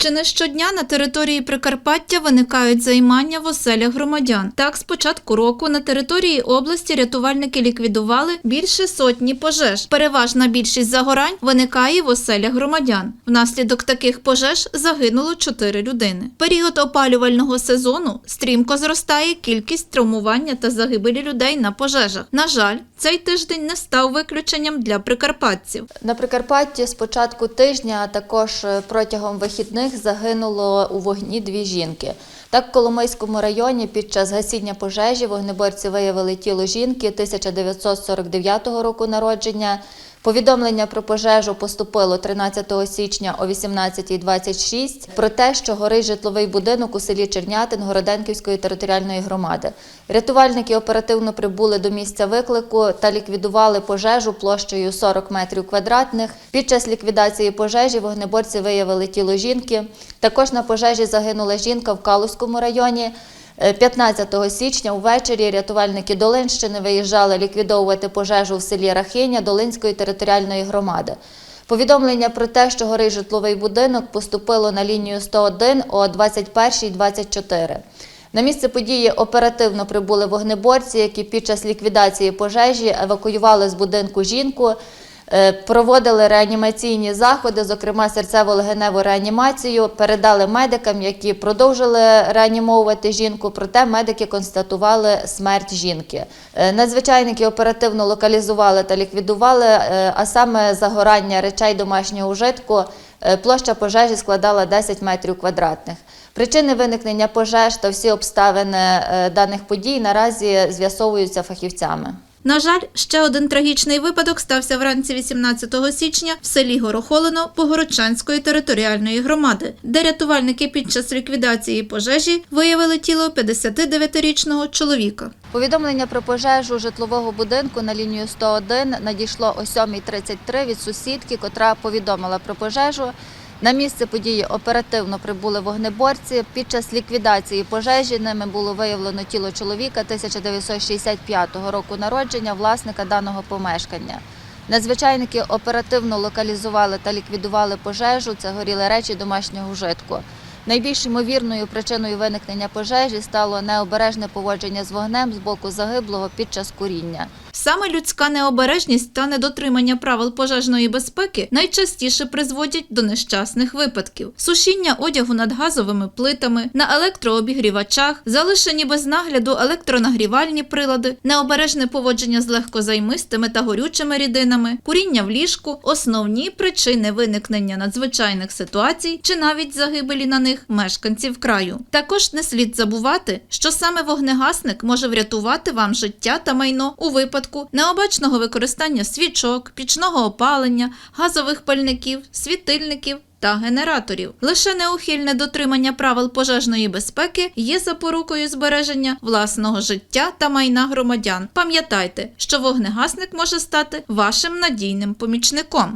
Чи не щодня на території Прикарпаття виникають займання в оселях громадян? Так, з початку року на території області рятувальники ліквідували більше сотні пожеж. Переважна більшість загорань виникає в оселях громадян. Внаслідок таких пожеж загинуло 4 людини. Період опалювального сезону стрімко зростає кількість травмування та загибелі людей на пожежах. На жаль, цей тиждень не став виключенням для прикарпатців. На Прикарпатті з початку тижня, а також е, протягом вихідних загинуло у вогні дві жінки. Так, в Коломийському районі під час гасіння пожежі вогнеборці виявили тіло жінки 1949 року народження. Повідомлення про пожежу поступило 13 січня о 18.26 про те, що горить житловий будинок у селі Чернятин Городенківської територіальної громади. Рятувальники оперативно прибули до місця виклику та ліквідували пожежу площею 40 метрів квадратних. Під час ліквідації пожежі вогнеборці виявили тіло жінки. Також на пожежі загинула жінка в Калузькому районі. Е, 15 січня увечері рятувальники Долинщини виїжджали ліквідовувати пожежу в селі Рахиня Долинської територіальної громади. Повідомлення про те, що горить житловий будинок, поступило на лінію 101 о 21.24. На місце події оперативно прибули вогнеборці, які під час ліквідації пожежі евакуювали з будинку жінку. Е, Проводили реанімаційні заходи, зокрема серцево-легеневу реанімацію, передали медикам, які продовжили реанімовувати жінку. Проте медики констатували смерть жінки. Е, Надзвичайники оперативно локалізували та ліквідували, е, а саме загорання речей домашнього ужитку. Е, Площа пожежі складала 10 метрів квадратних. Причини виникнення пожеж та всі обставини даних подій наразі з'ясовуються фахівцями. На жаль, ще один трагічний випадок стався вранці 18 січня в селі Горохолино Погородчанської територіальної громади, де рятувальники під час ліквідації пожежі виявили тіло 59-річного чоловіка. Повідомлення про пожежу житлового будинку на лінію 101 надійшло о 7.33 від сусідки, котра повідомила про пожежу. На місце події оперативно прибули вогнеборці. Під час ліквідації пожежі ними було виявлено тіло чоловіка 1965 року народження, власника даного помешкання. Надзвичайники оперативно локалізували та ліквідували пожежу. Це горіли речі домашнього вжитку. Найбільш ймовірною причиною виникнення пожежі стало необережне поводження з вогнем з боку загиблого під час куріння. Саме людська необережність та недотримання правил пожежної безпеки найчастіше призводять до нещасних випадків: сушіння одягу над газовими плитами, на електрообігрівачах, залишені без нагляду електронагрівальні прилади, необережне поводження з легкозаймистими та горючими рідинами, куріння в ліжку основні причини виникнення надзвичайних ситуацій чи навіть загибелі на них мешканців краю. Також не слід забувати, що саме вогнегасник може врятувати вам життя та майно у випадку необачного використання свічок, пічного опалення, газових пальників, світильників. Та генераторів лише неухильне дотримання правил пожежної безпеки є запорукою збереження власного життя та майна громадян. Пам'ятайте, що вогнегасник може стати вашим надійним помічником.